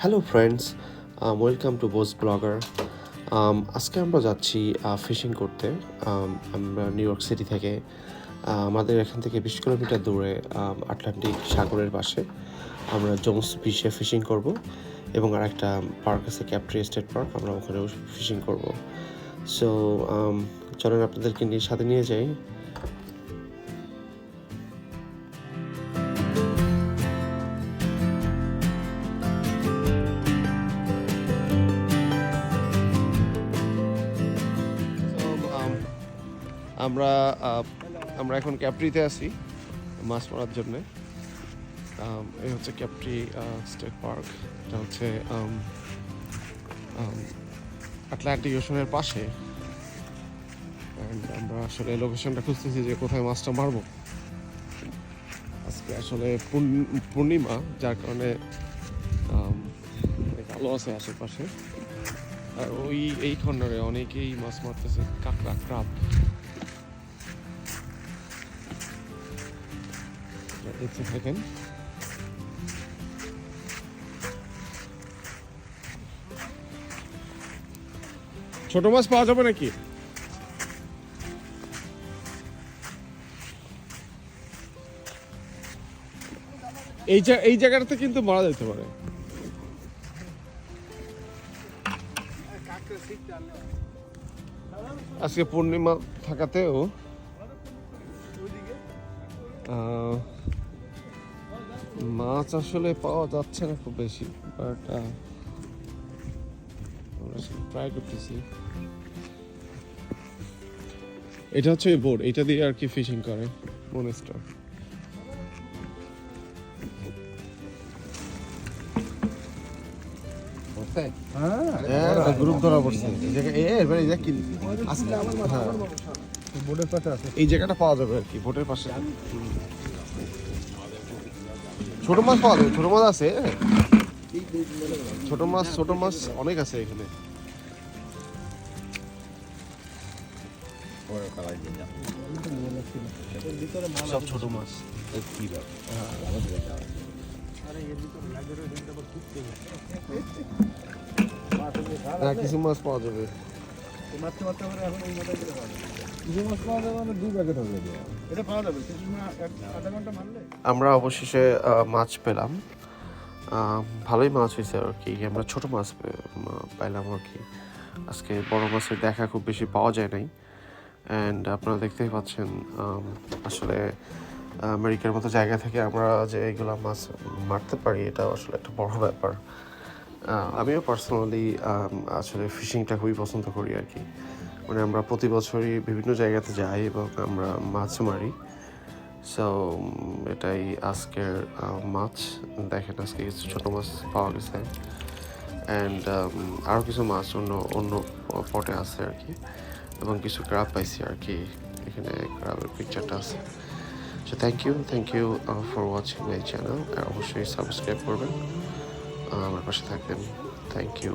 Hello friends welcome to Bose blogger Um, আজকে আমরা যাচ্ছি ফিশিং করতে। Um, আমরা নিউ ইয়র্ক সিটি থেকে। আমাদের এখান থেকে বিশ কিলোমিটার দূরে um, আটলান্টিক সাগরের পাশে আমরা জোন্স বিচে ফিশিং করব এবং আর একটা পার্ক আছে ক্যাপ্ট্রি স্টেট পার্ক আমরা ওখানেও ফিশিং করব। সো চলেন আপনাদেরকে নিয়ে সাথে নিয়ে যাই। আমরা আমরা এখন ক্যাপ্রিতে আছি, মাছ মারার জন্য। এই হচ্ছে ক্যাপ্রি স্টেট পার্ক। এটা হচ্ছে আটলান্টিক ওশনের পাশে। আমরা আসলে লোকেশনটা খুঁজতেছি যে কোথায় মাছটা মারবো। আজকে আসলে পূর্ণিমা, যার কারণে আলো আছে আশেপাশে। আর ওই, এই খন্ডরে অনেকেই মাছ মারতেছে, কাঁকড়া ক্রাপ দেখতে থাকেন ছোট মাছ পাওয়া যাবে নাকি? এই এই জায়গাটাতে কিন্তু মারা যেতে পারে। আজকে পূর্ণিমা থাকাতেও মাছ আসলে পাওয়া যাচ্ছে না খুব বেশি বাট আমরা ট্রাই করতেছি এটা হচ্ছে এই বোর্ড এটা দিয়ে আর কি ফিশিং করে মনেস্টার হ্যাঁ গ্রুপ ধরা পড়ছে এই এ এবারে দেখ কি আসলে আমার মাথা বোর্ডের পাশে আছে এই জায়গাটা পাওয়া যাবে আর কি বোটের পাশে ছোট মাছ পাওয়া যাবে ছোট মাছ আছে ছোট মাছ ছোট মাছ অনেক আছে এখানে। সব ছোট মাছ। হ্যাঁ কিছু মাছ পাওয়া যাবে। মারতে মারতে আমরা এখন এই মাথায় গেলে পাওয়া যাবে মাছ পাওয়া যাবে মানে দুই প্যাকেট হবে এটা পাওয়া যাবে কিছু মাছ আধা ঘণ্টা মারলে? আমরা অবশেষে মাছ পেলাম। ভালোই মাছ হয়েছে আর কি আমরা ছোট মাছ পাইলাম আর কি। আজকে বড় মাছের দেখা খুব বেশি পাওয়া যায় নাই। অ্যান্ড আপনারা দেখতেই পাচ্ছেন আসলে আমেরিকার মতো জায়গা থেকে আমরা যে এইগুলো মাছ মারতে পারি এটা আসলে একটা বড় ব্যাপার। আমিও পার্সোনালি আসলে ফিশিংটা খুবই পছন্দ করি আর কি। মানে আমরা প্রতি বছরই বিভিন্ন জায়গাতে যাই এবং আমরা মাছ মারি। সো এটাই আজকের মাছ। দেখেন আজকে কিছু ছোটো মাছ পাওয়া গেছে। অ্যান্ড আরও কিছু মাছ অন্য অন্য পটে আছে আর কি। এবং কিছু ক্রাব পাইছি আর কি। এখানে ক্রাবের পিকচারটা আছে। So thank you thank you for watching my channel অবশ্যই সাবস্ক্রাইব করবেন। আমার পাশে থাকবেন। Thank you